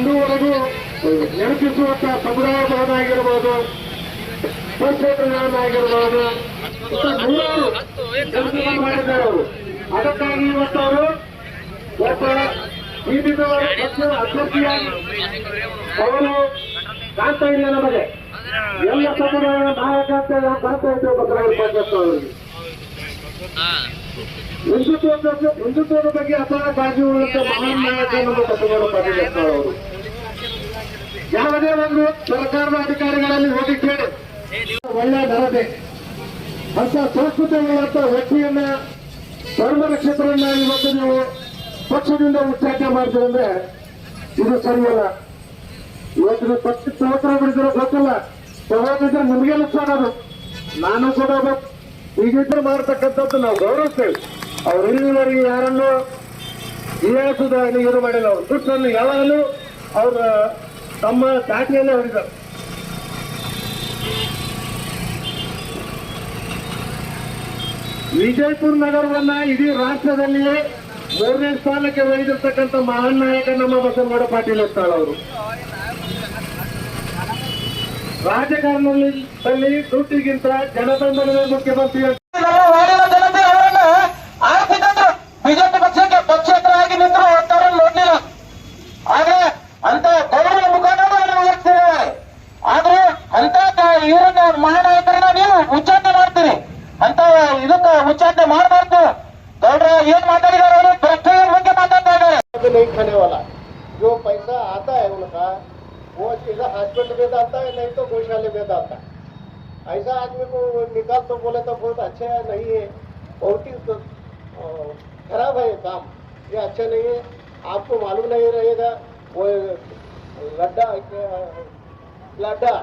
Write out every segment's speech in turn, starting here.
ಇಂದುವರೆಗೂ ನೆನಪಿಸುವಂತಹ ಸಮುದಾಯ ಭವನ ಆಗಿರ್ಬೋದು ಆಗಿರ್ಬೋದು ನೂರಾರು ಮಾಡಿದ್ದಾರೆ ಅವರು. ಅದಕ್ಕಾಗಿ ಇವತ್ತು ಅವರು ಒಬ್ಬ ಅವರು ಕಾಣ್ತಾ ಇಲ್ಲ ನಮಗೆ. ಎಲ್ಲ ಸಮುದಾಯದ ನಾಯಕ ಅಂತ ಕಾಣ್ತಾ ಇದ್ದೇವೆ ಬಸವರಾಜ ಪಾಟೀಲ್ ಅವರಿಗೆ. ಹಿಂದುತ್ವದ ಬಗ್ಗೆ- ಅಪಾರ ಕಾಳಜಿ ಉಳಿದ ಮಹಾನ್ ನಾಯಕ ನಮ್ಮ ಪಾಟೀಲ್ ಅವರು. ಯಾವುದೇ ಒಂದು ಸರ್ಕಾರದ ಅಧಿಕಾರಿಗಳಲ್ಲಿ ಹೋಗಿ ಕೇಳಿ ಒಳ್ಳೆ ನರತೆ ಅಂತ ಸಂಸ್ಕೃತಿಗಳಂತ ವ್ಯಕ್ತಿಯನ್ನ ಧರ್ಮ ನಕ್ಷತ್ರನ್ನ ಇವತ್ತು ನೀವು ಪಕ್ಷದಿಂದ ಉಚ್ಚಾಟನೆ ಮಾಡ್ತೀರಂದ್ರೆ ಇದು ಸರಿಯಲ್ಲ. ಇವತ್ತು ನೀವು ಪಕ್ಷ ಸಹಕಾರ ಬಿಡಿದ್ರೆ ಗೊತ್ತಿಲ್ಲ. ತಗೋದಿದ್ರೆ ನಿಮಗೆ ನುಕ್ಸಾನ ಅದು. ನಾನು ಕೂಡ ಬಿಜೆಪಿ ಮಾಡ್ತಕ್ಕಂಥದ್ದು ನಾವು ಗೌರವಿಸ್ತೇವೆ. ಅವ್ರು ಇಲ್ಲಿವರೆಗೆ ಯಾರನ್ನು ಹೀಯಾಳಿಸುವುದಾಗಲಿ ಇದು ಮಾಡಿಲ್ಲ. ಅವರು ದುಡ್ಡನ್ನು ಯಾವಾಗಲೂ ಅವರ ತಮ್ಮ ದಾಟಿಯಲ್ಲೇ ಹೊಡಿದ್ದಾರೆ ವಿಜಯಪುರ ನಗರವನ್ನ ಇಡೀ ರಾಷ್ಟ್ರದಲ್ಲಿಯೇ ಮೂರನೇ ಸ್ಥಾನಕ್ಕೆ ಒಯ್ದಿರ್ತಕ್ಕಂಥ ಮಹಾನ್ ನಾಯಕ ನಮ್ಮ ಬಸವಗೌಡ ಪಾಟೀಲ್ ಇರ್ತಾಳ ಅವರು. ರಾಜಕಾರಣದಲ್ಲಿ ದುಡ್ಡಿಗಿಂತ ಜನಬಂಧನವೇ ಮುಖ್ಯಮಂತ್ರಿ ಅಂತ ಕ- ಇವರನ್ನ ಮಹಾನಾಯಕರನ್ನ ನೀವು ಉಚ್ಚಾಟನೆ ಮಾಡ್ತೀರಿ ಅಂತ ಇದಕ್ಕ ಉಚ್ಚಾಟನೆ ಮಾಡಬಾರ್ದು ಗೌಡ್ರ ಏನ್ ಮಾತಾಡಿದಾರೆ ಅವರು ಭ್ರಷ್ಟರ ಬಗ್ಗೆ ಮಾತಾಡ್ತಾ ಇದ್ದಾರೆ भी नहीं खाने वाला जो पैसा आता है उनका वो सीधा हॉस्पिटल में डालता है नहीं तो गौशाले में डालता है ऐसा आदमी को निकाल तो बोले तो बहुत अच्छा है नहीं है बहुत ही तो, अ, खराब है ये काम ये अच्छा नहीं है आपको मालूम नहीं रहेगा वो लड्डा क्या- लड्डा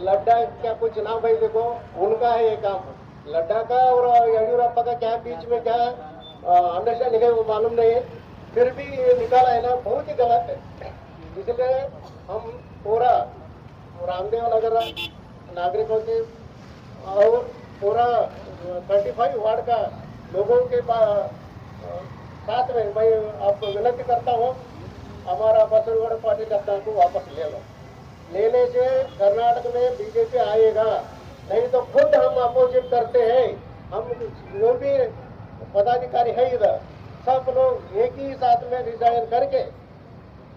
लड्डा क्या कुछ नाम भाई देखो, उनका है ये काम। लड्डा का और येडियुरप्पा का क्या बीच में क्या अंडरस्टैंडिंग है, वो मालूम नहीं है। फिर भी ये निकाला है ना, बहुत ही गलत है। इसलिए हम पूरा रामदेव नगर नागरिकों के और पूरा थर्टी फाइव वार्ड का लोगों के साथ में मैं आपको विनती करता हूँ, हमारा बसरगढ़ पार्टी सत्ता को वापस ले लो। से कर्नाटक में बीजेपी आएगा, नहीं तो खुद हम अपोजिट करते हैं। हम जो भी पदाधिकारी है इधर, सब लोग एक ही साथ में रिजाइन करके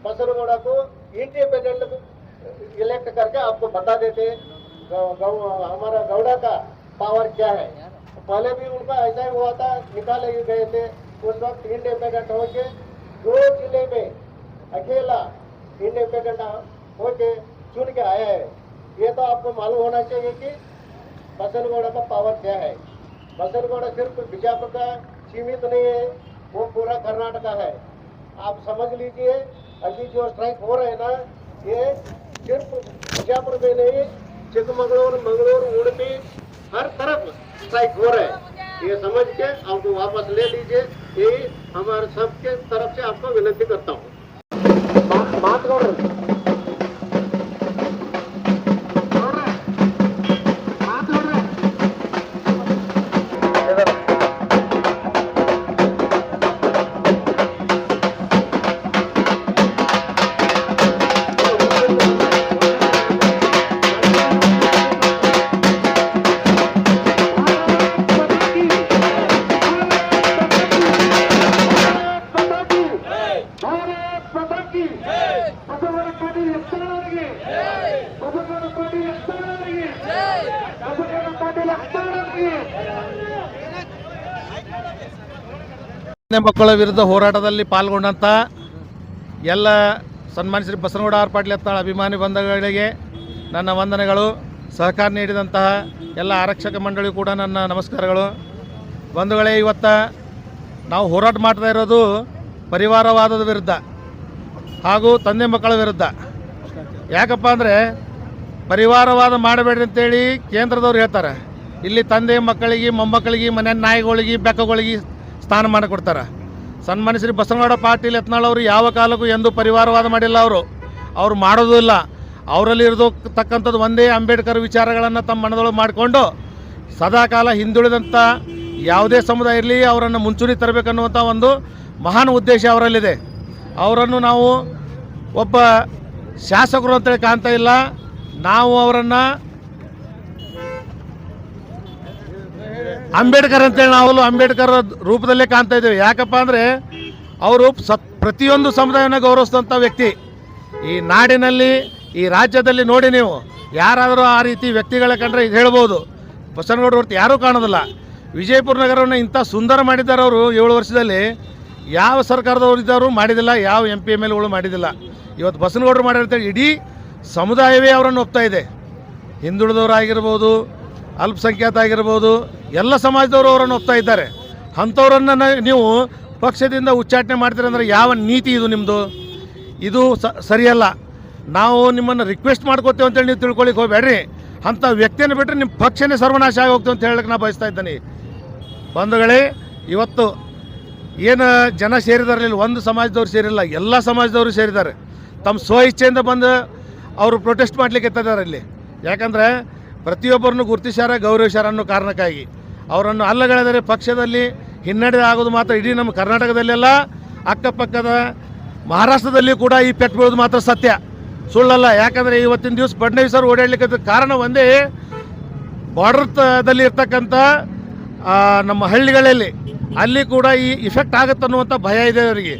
बसरगौड़ा को इंडिपेंडेंट इलेक्ट करके आपको बता देते हमारा गौड़ा का पावर क्या है? पहले भी उनका ऐसा ही हुआ था, निकाले ही गए थे। उस वक्त इंडिपेंडेंट होके दो ज़िले में अकेला इंडिपेंडेंट होके चुन के आया है। ये तो आपको मालूम होना चाहिए कि बसनगौड़ा का पावर क्या है? बसनगौड़ा सिर्फ़ बीजापुर का सीमित नहीं है, वो पूरा कर्नाटका है। आप समझ लीजिए, अभी जो स्ट्राइक हो रहे हैं ना, ये सिर्फ़ बीजापुर में नहीं, चिकमंगलूर, मंगलूर, उड़पी, हर तरफ़ स्ट्राइक हो रहे हैं। ये समझ के आपको वापस ले लीजिए, यही हमारे सबके तरफ़ से आपको विनती करता हूँ। बात ಮಕ್ಕಳ ವಿರುದ್ಧ ಹೋರಾಟದಲ್ಲಿ ಪಾಲ್ಗೊಂಡಂಥ ಎಲ್ಲ ಸನ್ಮಾನ ಶ್ರೀ ಬಸನಗೌಡ ಆರ್ ಪಾಟೀಲ್ ಎತ್ತಾಳ ಅಭಿಮಾನಿ ಬಂಧುಗಳಿಗೆ ನನ್ನ ವಂದನೆಗಳು. ಸಹಕಾರ ನೀಡಿದಂತಹ ಎಲ್ಲ ಆರಕ್ಷಕ ಮಂಡಳಿ ಕೂಡ ನನ್ನ ನಮಸ್ಕಾರಗಳು. ಬಂಧುಗಳೇ, ಇವತ್ತ ನಾವು ಹೋರಾಟ ಮಾಡ್ತಾ ಇರೋದು ಪರಿವಾರವಾದದ ವಿರುದ್ಧ ಹಾಗೂ ತಂದೆ ಮಕ್ಕಳ ವಿರುದ್ಧ. ಯಾಕಪ್ಪ ಅಂದರೆ ಪರಿವಾರವಾದ ಮಾಡಬೇಡ್ರಿ ಅಂತೇಳಿ ಕೇಂದ್ರದವ್ರು ಹೇಳ್ತಾರೆ. ಇಲ್ಲಿ ತಂದೆ ಮಕ್ಕಳಿಗೆ, ಮೊಮ್ಮಕ್ಕಳಿಗೆ, ಮನೆ ನಾಯಿಗಳಿಗೆ, ಬೆಕ್ಕಗಳಿಗೆ ಸ್ಥಾನಮಾನ ಕೊಡ್ತಾರೆ. ಸನ್ಮಾನ ಶ್ರೀ ಬಸವನಗೌಡ ಪಾಟೀಲ್ ಯತ್ನಾಳ್ ಅವರು ಯಾವ ಕಾಲಕ್ಕೂ ಎಂದೂ ಪರಿವಾರವಾದ ಮಾಡಿಲ್ಲ ಅವರು. ಅವ್ರು ಮಾಡೋದೂ ಇಲ್ಲ. ಅವರಲ್ಲಿ ಇರತಕ್ಕಂಥದ್ದು ಒಂದೇ ಅಂಬೇಡ್ಕರ್ ವಿಚಾರಗಳನ್ನು ತಮ್ಮ ಮನದೊಳಗೆ ಮಾಡಿಕೊಂಡು ಸದಾಕಾಲ ಹಿಂದುಳಿದಂಥ ಯಾವುದೇ ಸಮುದಾಯ ಇರಲಿ, ಅವರನ್ನು ಮುಂಚೂಣಿ ತರಬೇಕನ್ನುವಂಥ ಒಂದು ಮಹಾನ್ ಉದ್ದೇಶ ಅವರಲ್ಲಿದೆ. ಅವರನ್ನು ನಾವು ಒಬ್ಬ ಶಾಸಕರು ಅಂತೇಳಿ ಕಾಣ್ತಾ ಇಲ್ಲ. ನಾವು ಅವರನ್ನು ಅಂಬೇಡ್ಕರ್ ಅಂತೇಳಿ ನಾವು ಅಂಬೇಡ್ಕರ್ ರೂಪದಲ್ಲೇ ಕಾಣ್ತಾ ಇದ್ದೇವೆ. ಯಾಕಪ್ಪ ಅಂದರೆ ಅವರು ಸತ್ ಪ್ರತಿಯೊಂದು ಸಮುದಾಯನ ಗೌರವಿಸಿದಂಥ ವ್ಯಕ್ತಿ. ಈ ನಾಡಿನಲ್ಲಿ, ಈ ರಾಜ್ಯದಲ್ಲಿ ನೋಡಿ ನೀವು, ಯಾರಾದರೂ ಆ ರೀತಿ ವ್ಯಕ್ತಿಗಳ ಕಂಡ್ರೆ ಇದು ಹೇಳ್ಬೋದು. ಬಸನಗೌಡ ಹೊರತು ಯಾರೂ ಕಾಣೋದಿಲ್ಲ. ವಿಜಯಪುರ ನಗರವನ್ನು ಇಂಥ ಸುಂದರ ಮಾಡಿದ್ದಾರೆ ಅವರು ಏಳು ವರ್ಷದಲ್ಲಿ. ಯಾವ ಸರ್ಕಾರದವರು ಇದ್ದವರು ಮಾಡಿದಿಲ್ಲ, ಯಾವ ಎಂ ಪಿ ಎಂ ಎಲ್ಗಳು ಮಾಡಿದಿಲ್ಲ. ಇವತ್ತು ಬಸನಗೌಡರು ಮಾಡಿರ್ತೇವೆ ಇಡೀ ಸಮುದಾಯವೇ ಅವರನ್ನು ಒಪ್ತಾ ಇದೆ. ಹಿಂದುಳಿದವರಾಗಿರ್ಬೋದು, ಅಲ್ಪಸಂಖ್ಯಾತ ಆಗಿರ್ಬೋದು ಎಲ್ಲ ಸಮಾಜದವರು ಅವರನ್ನು ಒಪ್ತಾ ಇದ್ದಾರೆ. ಅಂಥವ್ರನ್ನ ನೀವು ಪಕ್ಷದಿಂದ ಉಚ್ಚಾಟನೆ ಮಾಡ್ತೀರ ಅಂದರೆ ಯಾವ ನೀತಿ ಇದು ನಿಮ್ಮದು ಇದು ಸರಿಯಲ್ಲ. ನಾವು ನಿಮ್ಮನ್ನು ರಿಕ್ವೆಸ್ಟ್ ಮಾಡ್ಕೋತೇವೆ ಅಂತೇಳಿ ನೀವು ತಿಳ್ಕೊಳ್ಳಿಕ್ಕೆ ಹೋಗ್ಬೇಡ್ರಿ. ಅಂಥ ವ್ಯಕ್ತಿಯನ್ನು ಬಿಟ್ಟರೆ ನಿಮ್ಮ ಪಕ್ಷನೇ ಸರ್ವನಾಶ ಆಗಿ ಅಂತ ಹೇಳಕ್ಕೆ ನಾನು ಬಯಸ್ತಾ ಇದ್ದೀನಿ. ಬಂಧುಗಳೇ, ಇವತ್ತು ಏನು ಜನ ಸೇರಿದಾರಲಿಲ್ಲ ಒಂದು ಸಮಾಜದವ್ರು ಸೇರಿಲ್ಲ, ಎಲ್ಲ ಸಮಾಜದವರು ಸೇರಿದ್ದಾರೆ. ತಮ್ಮ ಸ್ವ ಇಚ್ಛೆಯಿಂದ ಬಂದು ಅವರು ಪ್ರೊಟೆಸ್ಟ್ ಮಾಡಲಿಕ್ಕೆ ಎತ್ತಿದ್ದಾರೆ ಇಲ್ಲಿ. ಯಾಕಂದರೆ ಪ್ರತಿಯೊಬ್ಬರನ್ನು ಗುರುತಿಸ್ಯಾರ ಗೌರವಿಸ್ಯಾರ ಅನ್ನೋ ಕಾರಣಕ್ಕಾಗಿ. ಅವರನ್ನು ಅಲ್ಲಗಳೆದರೆ ಪಕ್ಷದಲ್ಲಿ ಹಿನ್ನಡೆ ಆಗೋದು ಮಾತ್ರ ಇಡೀ ನಮ್ಮ ಕರ್ನಾಟಕದಲ್ಲೆಲ್ಲ. ಅಕ್ಕಪಕ್ಕದ ಮಹಾರಾಷ್ಟ್ರದಲ್ಲಿ ಕೂಡ ಈ ಪೆಟ್ಟು ಬೀಳೋದು ಮಾತ್ರ ಸತ್ಯ. ಸುಳ್ಳಲ್ಲ, ಯಾಕಂದರೆ ಇವತ್ತಿನ ದಿವಸ ಫಡ್ನವೀಸ್ ಅವರು ಓಡಾಡಲಿಕ್ಕೆ ಕಾರಣ ಒಂದೇ ಬಾರ್ಡರ್ದಲ್ಲಿ ಇರ್ತಕ್ಕಂಥ ನಮ್ಮ ಹಳ್ಳಿಗಳಲ್ಲಿ ಅಲ್ಲಿ ಕೂಡ ಈ ಇಫೆಕ್ಟ್ ಆಗುತ್ತೆ ಅನ್ನುವಂಥ ಭಯ ಇದೆ ಅವರಿಗೆ.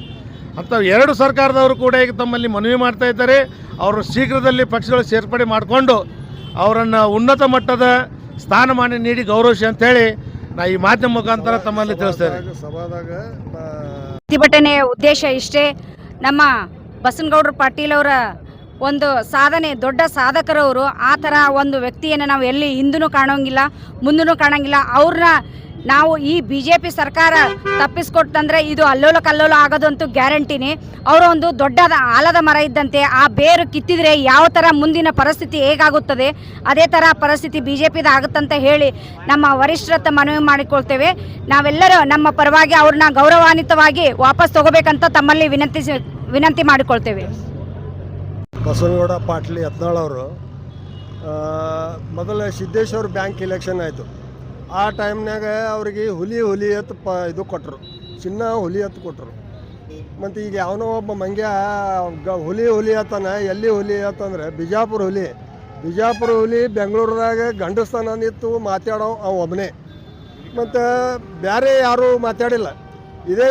ಅಂತ ಎರಡು ಸರ್ಕಾರದವರು ಕೂಡ ಈಗ ತಮ್ಮಲ್ಲಿ ಮನವಿ ಮಾಡ್ತಾ ಇದ್ದಾರೆ. ಅವರು ಶೀಘ್ರದಲ್ಲಿ ಪಕ್ಷಗಳು ಸೇರ್ಪಡೆ ಮಾಡಿಕೊಂಡು ಅವರನ್ನು ಉನ್ನತ ಮಟ್ಟದ ಸ್ಥಾನಮಾನ ನೀಡಿ ಗೌರವಿಸಿ ಅಂತೇಳಿ ನಾ ಈ ಮಾಧ್ಯಮ ಮುಖಾಂತರ ತಮ್ಮಲ್ಲಿ ತಿಳಿಸ್ತೇನೆ. ಸಭಾದಾಗ ಪ್ರತಿಭಟನೆಯ ಉದ್ದೇಶ ಇಷ್ಟೇ. ನಮ್ಮ ಬಸನಗೌಡರು ಪಾಟೀಲ್ ಅವರ ಒಂದು ಸಾಧನೆ ದೊಡ್ಡ ಸಾಧಕರವರು ಆ ಥರ ಒಂದು ವ್ಯಕ್ತಿಯನ್ನು ನಾವು ಎಲ್ಲಿ ಹಿಂದೂ ಕಾಣೋಂಗಿಲ್ಲ ಮುಂದೂ ಕಾಣೋಂಗಿಲ್ಲ. ಅವ್ರನ್ನ ನಾವು ಈ ಬಿ ಜೆ ಪಿ ಸರ್ಕಾರ ತಪ್ಪಿಸ್ಕೊಟ್ಟಂದ್ರೆ ಇದು ಅಲ್ಲೋಲ ಕಲ್ಲೋಲ ಆಗೋದಂತೂ ಗ್ಯಾರಂಟಿನಿ. ಅವರು ಒಂದು ದೊಡ್ಡದ ಆಲದ ಮರ ಇದ್ದಂತೆ ಆ ಬೇರು ಕಿತ್ತಿದ್ರೆ ಯಾವ ಥರ ಮುಂದಿನ ಪರಿಸ್ಥಿತಿ ಹೇಗಾಗುತ್ತದೆ, ಅದೇ ಥರ ಪರಿಸ್ಥಿತಿ ಬಿ ಜೆ ಆಗುತ್ತಂತ ಹೇಳಿ ನಮ್ಮ ವರಿಷ್ಠರತ್ತ ಮನವಿ ಮಾಡಿಕೊಳ್ತೇವೆ. ನಾವೆಲ್ಲರೂ ನಮ್ಮ ಪರವಾಗಿ ಅವ್ರನ್ನ ಗೌರವಾನ್ವಿತವಾಗಿ ವಾಪಸ್ ತಗೋಬೇಕಂತ ತಮ್ಮಲ್ಲಿ ವಿನಂತಿ ವಿನಂತಿ ಮಾಡಿಕೊಳ್ತೇವೆ. ಬಸವನಗೌಡ ಪಾಟೀಲ್ ಯತ್ನಾಳ್ ಅವರು ಮೊದಲ ಸಿದ್ದೇಶ್ವರ ಬ್ಯಾಂಕ್ ಎಲೆಕ್ಷನ್ ಆಯಿತು. ಆ ಟೈಮ್ನಾಗ ಅವ್ರಿಗೆ ಹುಲಿ ಹುಲಿ ಎತ್ತು ಪ ಇದು ಕೊಟ್ಟರು ಚಿನ್ನ ಹುಲಿ ಎತ್ತು ಕೊಟ್ಟರು ಮತ್ತು ಈಗ ಯಾವನೋ ಒಬ್ಬ ಮಂಗ್ಯ ಗ ಹುಲಿ ಹುಲಿ ಆತನ ಎಲ್ಲಿ ಹುಲಿ ಎತ್ತಂದ್ರೆ ಬಿಜಾಪುರ ಹುಲಿ. ಬಿಜಾಪುರ ಹುಲಿ ಬೆಂಗಳೂರದಾಗ ಗಂಡಸ್ತಾನ ನಿತ್ತು ಮಾತಾಡೋ ಅವ ಒಬ್ಬನೇ ಮತ್ತು ಬೇರೆ ಯಾರೂ ಮಾತಾಡಿಲ್ಲ. ಇದೇ